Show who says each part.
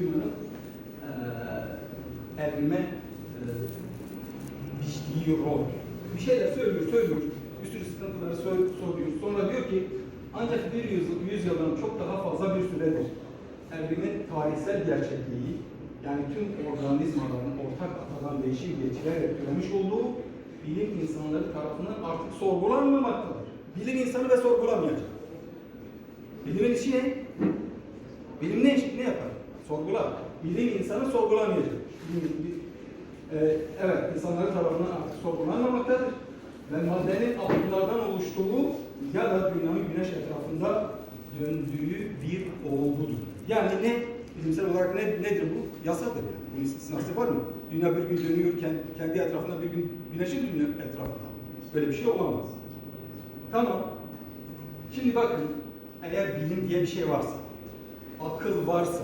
Speaker 1: dünyanın eee evrime eee biçtiği rol. Bir şeyler söylüyor, söylüyor. Bir sürü sıkıntıları sor- soruyor. Sonra diyor ki ancak bir yüzyıl, yüzyıldan çok daha fazla bir süredir evrimin tarihsel gerçekliği yani tüm organizmaların ortak atadan değişim geçirerek türemiş olduğu bilim insanları tarafından artık sorgulanmamaktadır. Bilim insanı ve sorgulamayacak. Bilimin işi ne? Bilim ne, ne yapar? Sorgular. Bilim insanı sorgulamayacak. Bilim- bi- e, evet, insanları tarafından artık sorgulanmamaktadır. Ve maddenin atomlardan oluştuğu ya da dünyanın güneş etrafında döndüğü bir olgudur. Yani ne? Bilimsel olarak ne, nedir bu? Yasadır yani. Bunun istisnası var mı? Dünya bir gün dönüyor, kendi etrafında bir gün güneşin dünya etrafında. Böyle bir şey olamaz. Tamam. Şimdi bakın, eğer bilim diye bir şey varsa, akıl varsa,